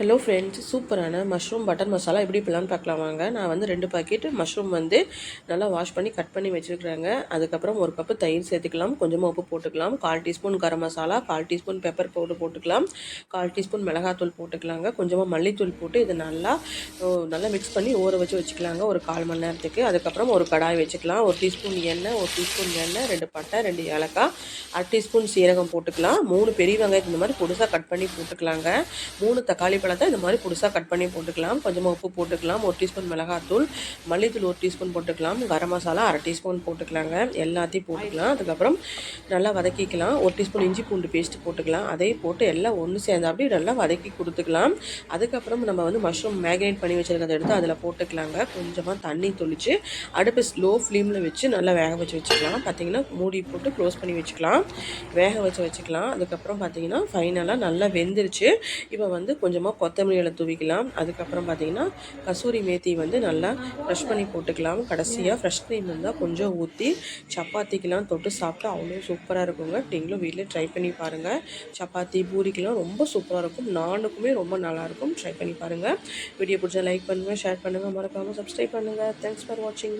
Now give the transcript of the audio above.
Hello friends சூப்பரான mushroom butter masala எப்படி இப்படிலான்னு பார்க்கலாம். வாங்க நான் வந்து ரெண்டு பாக்கெட் மஷ்ரூம் வந்து நல்லா வாஷ் பண்ணி கட் பண்ணி வச்சுருக்குறாங்க. அதுக்கப்புறம் ஒரு கப்பு தயிர் சேர்த்துக்கலாம். கொஞ்சமாக உப்பு போட்டுக்கலாம். கால் டீஸ்பூன் கரம் மசாலா கால் டீஸ்பூன் பெப்பர் பவுடர் போட்டுக்கலாம். கால் டீஸ்பூன் மிளகாத்தூள் போட்டுக்கலாங்க. கொஞ்சமாக மல்லித்தூள் போட்டு இதை நல்லா நல்லா மிக்ஸ் பண்ணி ஊற வச்சு வச்சுக்கலாங்க. ஒரு கால் மணி நேரத்துக்கு. அதுக்கப்புறம் ஒரு கடாய் வச்சுக்கலாம். ஒரு டீஸ்பூன் எண்ணெய் ஒரு டீஸ்பூன் எண்ணெய் ரெண்டு பட்டை ரெண்டு ஏலக்காய் அரை டீஸ்பூன் சீரகம் போட்டுக்கலாம். மூணு பெரிய வெங்காயத்தை இந்த மாதிரி பொடுசாக கட் பண்ணி போட்டுக்கலாங்க. மூணு தக்காளி பழத்தை இந்த மாதிரி புதுசாக கட் பண்ணி போட்டுக்கலாம். கொஞ்சமாக உப்பு போட்டுக்கலாம். ஒரு டீஸ்பூன் மிளகாத்தூள் மல்லித்தூள் ஒரு டீஸ்பூன் போட்டுக்கலாம். கரம் மசாலா அரை டீஸ்பூன் போட்டுக்கலாங்க. எல்லாத்தையும் போட்டுக்கலாம். அதுக்கப்புறம் நல்லா வதக்கிக்கலாம். ஒரு டீஸ்பூன் இஞ்சி பூண்டு பேஸ்ட் போட்டுக்கலாம். அதையும் போட்டு எல்லாம் ஒன்று சேர்ந்து அப்படி நல்லா வதக்கி கொடுத்துக்கலாம். அதுக்கப்புறம் நம்ம வந்து மஷ்ரூம் மேக்னேட் பண்ணி வச்சிருக்கிறத எடுத்து அதில் போட்டுக்கலாங்க. கொஞ்சமாக தண்ணி தொளிச்சு அடுப்பு ஸ்லோ ஃப்ளேமில் வச்சு நல்லா வேக வச்சு வச்சுக்கலாம். பார்த்தீங்கன்னா மூடி போட்டு க்ளோஸ் பண்ணி வச்சுக்கலாம். வேக வச்சு வச்சுக்கலாம். அதுக்கப்புறம் பார்த்தீங்கன்னா ஃபைனலாக நல்லா வெந்துருச்சு. இப்போ வந்து கொஞ்சமாக கொத்தமல்லி இலை தூவிக்கலாம். அதுக்கப்புறம் பார்த்தீங்கன்னா கசூரி மேத்தி வந்து நல்லா ஃப்ரெஷ் பண்ணி போட்டுக்கலாம். கடைசியாக ஃப்ரெஷ் க்ரீம் இருந்தால் கொஞ்சம் ஊற்றி சப்பாத்திக்கெலாம் தொட்டு சாப்பிட்டா அவ்வளோ சூப்பராக இருக்குங்க. நீங்களும் வீட்டில் ட்ரை பண்ணி பாருங்கள் சப்பாத்தி பூரிக்கெலாம் ரொம்ப சூப்பராக இருக்கும். நானுக்குமே ரொம்ப நல்லாயிருக்கும் ட்ரை பண்ணி பாருங்கள் வீடியோ பிடிச்சா லைக் பண்ணுங்கள் ஷேர் பண்ணுங்கள் மறக்காமல் சப்ஸ்கிரைப் பண்ணுங்கள் தேங்க்ஸ் ஃபார் வாட்சிங்